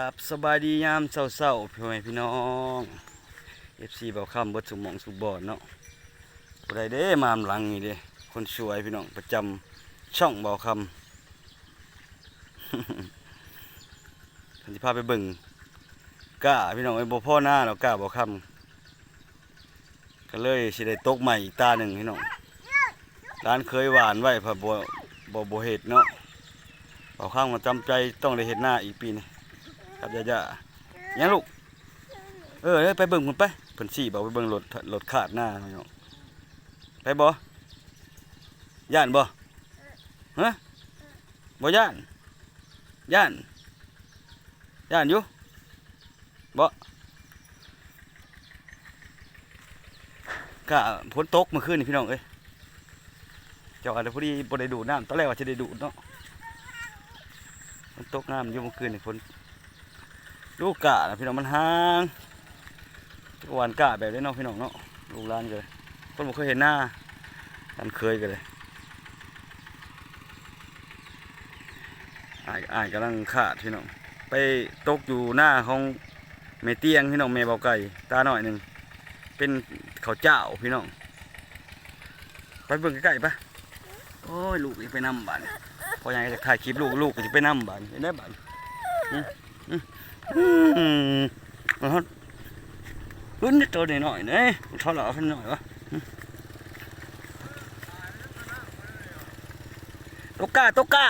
กับสบายดียามเศร้าๆพี่แม่พี่น้อง FC เบาคำบดสุมองสุบอนเนาะผู้ใดเด้มามหลังนี่เด้คนสวยพี่น้องประจำช่องเบาคำฉันสิพาไปเบิ่งกล้าพี่น้องไอ้บ่พ่อหน้าเรากล้าเบาคำก็เลยสิได้ตกใหม่อีกตาหนึ่งพี่น้องร้านเคยหวานไว้พะบ่บ่บ่เฮ็ดเนาะเอาข้างมาจำใจต้องได้เห็นหน้าอีกปีนี่ ครับย่าย่ายังลูก เออไปเบิ่งมันไปเพิ่นสี่บอกไปเบิ่งรถรถขาดหน้าพี่น้องไปบ่ย่านบ่ฮะบ่ย่าน ย่าน ย่านอยู่บ่กะฝนตกเมื่อคืนนี่พี่น้องเอ้ยเจ้าอาจจะพอดีบ่ได้ดูน้ำตอนแรกว่าจะได้ดูเนาะมันตกน้ำอยู่เมื่อคืนนี่ฝน ลูกกะนะพี่น้องมันห่างทุกวันกะแบบนี้เนาะพี่น้องเนาะลูกลานกันเลยคนบ่เคยเห็นหน้ากันเคยกันเลยอายอายกำลังขาดพี่น้องไปตกอยู่หน้าของเมเตียงพี่น้องเมเบาไก่ตาหน่อยหนึ่งเป็นเขาเจ้าพี่น้องไปเบิ่งใกล้ๆปะโอ้ยลูกไปนำบ้านพอยังจะถ่ายคลิปลูกลูกจะไปนำบ้านเห็นได้บ้าน มอืมอืมเอาฮะรุ่นนี้ตัวหน่อยเนี่ยเขาหล่อเพิ่นหน่อยวะอืมตกกาตกกา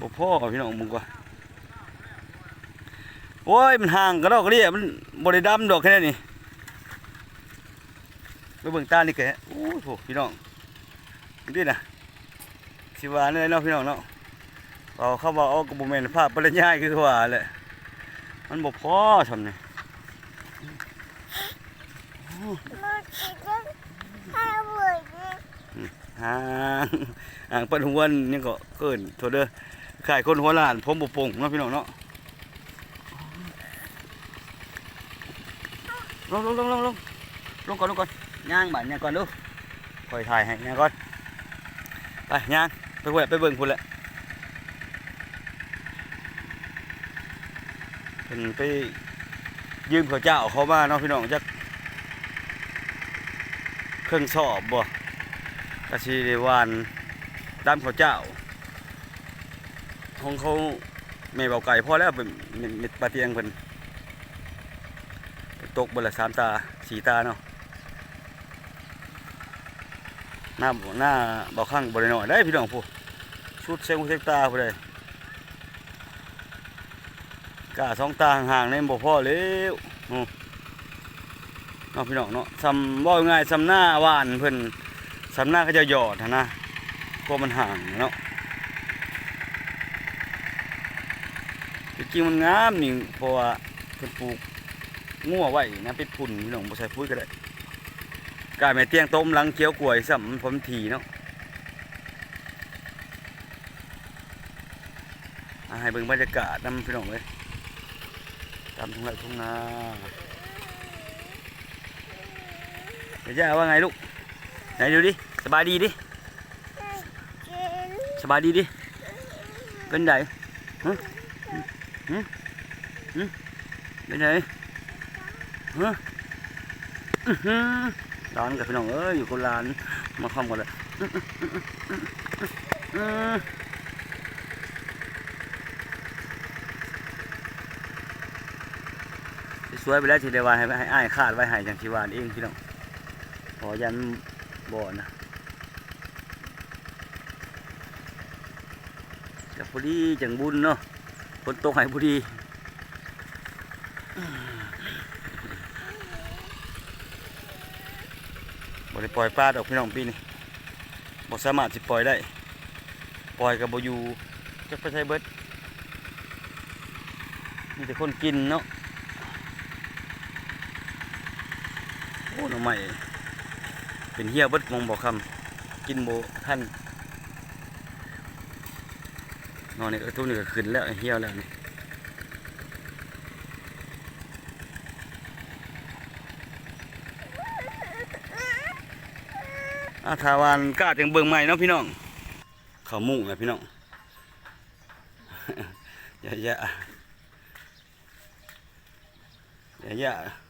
บ่พ่อพี่น้องมึงกว่าโอ้ย มันห่างกันดอกกระเดียมันบ่ได้ดำดอกแค่นี้ไปเบิ่งตานี่แกโอ้โหพี่น้องนี่นะสิวานี่ยเนาะพี่น้องเนาะ เอาเข้ามาเอากระบุเมนภาพปริญญาคือว่าแหละมันบ่พอทำนี่มันกินได้ห้าหมื่นเนี่ยห่างห่างเปิ้นหัวนี่ก็เกินโทษเด้อขายคนหัวล้านผมบ่ปงเนาะพี่น้องเนาะลงลงลงลงลงลงก่อนลงก่อนย่างบ้านย่างก่อนดูคอยถ่ายให้ย่างก่อนไปย่างไปพุ่นแหละไปเบิ่งพุ่นแหละ เป็นไปยืมเขาเจ้าเขามาเนาะพี่น้องจักเครื่องสอบบ่กสิได้หวานตามเขาเจ้าของเขาแม่เบาไก่พอแล้วเป็นเม็ดปลาเตียงเพิ่นตกบนละสามตาสี่ตาเนาะหน้าหน้าเบาข้างบริหน่อยได้พี่น้องผู้ชุดเซงเซกตาผู้ใด กาสองตาห่างๆในบ่พ่อแล้วเนาะพี่น้องเนาะซ้ำว่าง่ายซ้ำหน้าหวานเพิ่นสำหนักก็จะหยอดนะพราะมันห่างเนาะจริงมันงามนี่เพราะว่าเพิ่นปลูกงัวไว้นะเป็นพุ่นพี่น้องบ่ใส่ปุ๋ยก็ได้กายแม่เตียงต้มหลังเคี้ยวกล้วยซ้ำผมทีเนาะให้เบิ่งบรรยากาศนำพี่น้องเว้ย ตามทุ่งไร่ทุ่งนาเดี๋ยวจะว่าไงลูก ไหนดูดิ สบายดีดิ สบายดีดิ เป็นไงฮะฮะฮะเป็นไงฮะอื้อหือร้านกับพี่น้องเอ้ยอยู่คนร้านมาคอมกันเลยอื้ออื้อส วยไปแล้วทีเดียวานให้ให้อ้ายคาดไว้ให้จังชีวานเองพี่น้องขอยันบ่อนะกับพอดีจังบุญเนาะฝนตกให้พอดีบ่ได้ปล่อยปลาดอกพี่น้องปีนี้บ่สามารถสิปล่อยได้ ปล่อยกับบ่อยู่จักไปใช้เบิดมีแต่คนกินเนาะโอ้หน่อไม้เป็นเหี้ยเบิดมองบ่คำกินบ่ทันนอนนี่ก็ทุกนี่ก็ขึ้นแล้วเหี่ยแล้วนี่อาทาวานกล้าจังเบิ่งใหม่เนาะพี่น้องเขามุ่งนะพี่น้องอย่าอย่าอย่าอย่าเอะ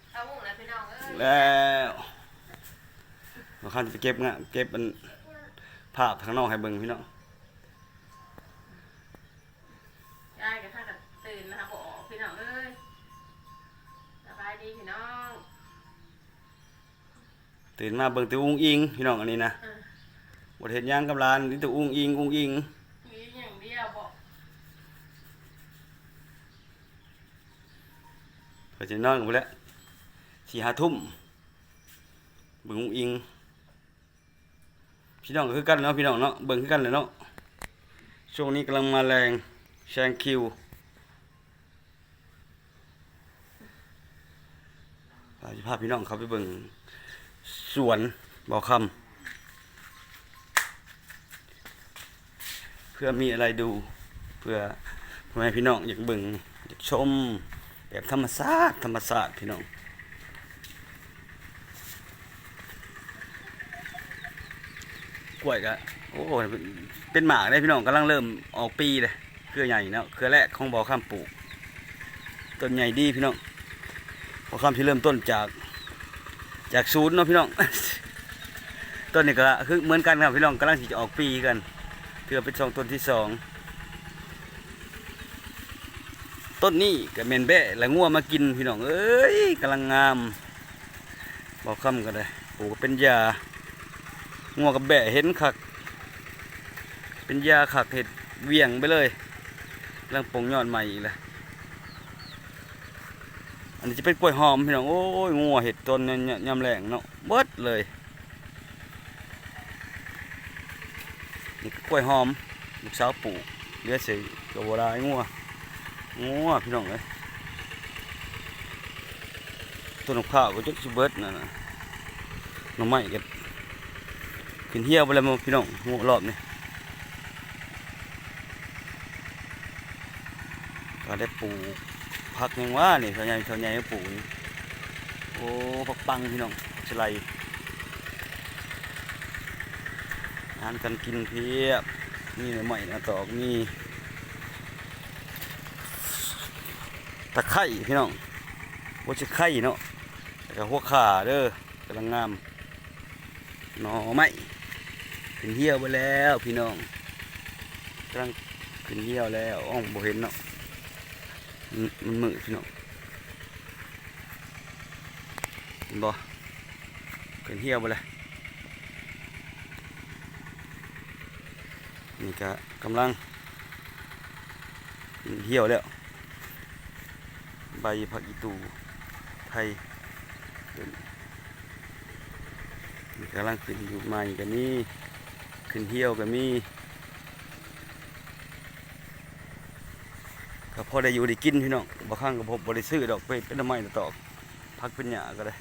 แล้วเราข้ามจะไปเก็บงะเก็บมันภาพข้างนอกให้เบิ่งพี่น้องยายกับข้ากับตื่นนะคะบอกพี่น้องเอ้ยสบายดีพี่น้องตื่นมาเบิ่งแตัวอุ้งอิงพี่น้องอันนี้นะเออบ่ได้เห็นหยังกับหลานนี่แตัวอุ้งอิงอุ้งอิงมีอย่างเดียวบอกเพิ่นสินอนกันพุ่นแหล้ว สี่ห้าทุ่มเบิ่งอิง พี่น้องคือกันเนาะพี่น้องเนาะเบิ่งคือกันเลยเนาะช่วงนี้กำลังมาแรงแซงคิวเราจะพาพี่น้องเขาไปเบิ่งสวนบ่อคำเพื่อมีอะไรดู เพื่อพ่อแม่พี่น้องอยากเบิ่งอยากชม แบบธรรมชาติธรรมชาติพี่น้อง กล้วยก็โอ้เป็นหมากได้พี่น้องกำลังเริ่มออกปีเลยเครือใหญ่เนาะเครือแรกของบ่อข้ามปลูกต้นใหญ่ดีพี่น้องบ่อข้ามที่เริ่มต้นจาก จากศูนย์เนาะพี่น้องต้นนี้ก็คือเหมือนกันครับพี่น้องกำลังจะออกปีกันเพื่อเป็นช่องต้นที่สองต้นนี้ก็เมนแบะและงัวมากินพี่น้องเอ้ยกำลังงามบ่อข้ามก็ได้ปลูกเป็นยา งัวกับแบะเห็นคัก เป็นยาคักเห็ดเวียงไปเลยกำลังปงยอดใหม่อีกเลยอันนี้จะเป็นกล้วยหอมพี่น้องโอ้ยงัวเห็ดต้นเนี่ยยำแรงเนาะเบิดเลยนี่กล้วยหอมลูกสาวปลูกเลี้ยงสีกับบัวลายงัวงัวพี่น้องเลยต้นมะพร้าวก็จะเบิดนั่นน่ะหน่อไม้กัน ขึ้นเที่ยวไปแล้วมั้งพี่น้องหัวรอบนี่ก็ได้ปลูกผักยังว่านี่เท่าใหญ่เท่าใหญ่ปลูกนี่โอ้ผักปังพี่น้องสไลด์อาหารกันกินเพียบนี่ใหม่นะตอกนี่ตะไคร่พี่น้องว่าจะไข่เนาะแต่ก็หัวขาเด้อกำลังงามหน่อไม้ ขึ้นเหี่ยวไปแล้วพี่น้องกำลังขึ้นเหี่ยวแล้วอ้องบ่เห็นเนาะมันมันมืดพี่น้องเห็นบ่ขึ้นเหี่ยวไปเลยนี่ก็กำลังเหี่ยวแล้ว ใบผักอีตูไทยนี่กำลังขึ้นอยู่ใหม่กันนี่ ขึ้นเที่ยวกันมีก็พอได้อยู่ได้กินพี่น้องบางครั้งก็พบบริซื้อดอกไปเป็นทำไมตอกพักเป็นหยาก็ได้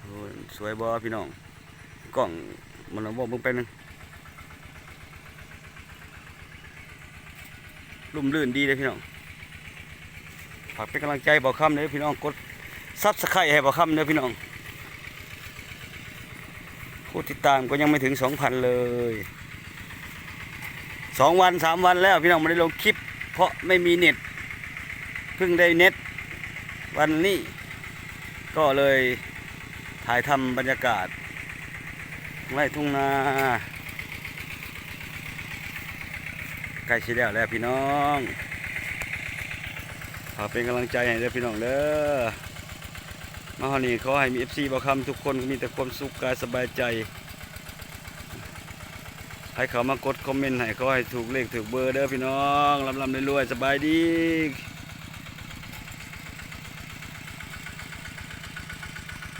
โอ้ยสวยบ่พี่น้องกล้องมันเอาบอกมึงไปนึงลุ่มลื่นดีเลยพี่น้องฝากเป็นกำลังใจบอกคำเลยพี่น้องกดซับสไครต์ให้บอกคำเลยพี่น้อง ผู้ติดตามก็ยังไม่ถึงสองพันเลยสองวันสามวันแล้วพี่น้องไม่ได้ลงคลิป เพราะไม่มีเน็ตเพิ่งได้เน็ตวันนี้ ก็เลยถ่ายทำบรรยากาศไร่ทุ่งนาใกล้ชิดแล้วแล้วพี่น้องขอเป็นกำลังใจให้เด้อพี่น้องเด้อ มาฮอนี่ขอให้มีเอฟซีบอคำทุกคนมีแต่ความสุขกายสบายใจ ให้เขามากดคอมเมนต์ให้เขาให้ถูกเลขถูกเบอร์เด้อพี่น้องลำลำรวยๆสบายดี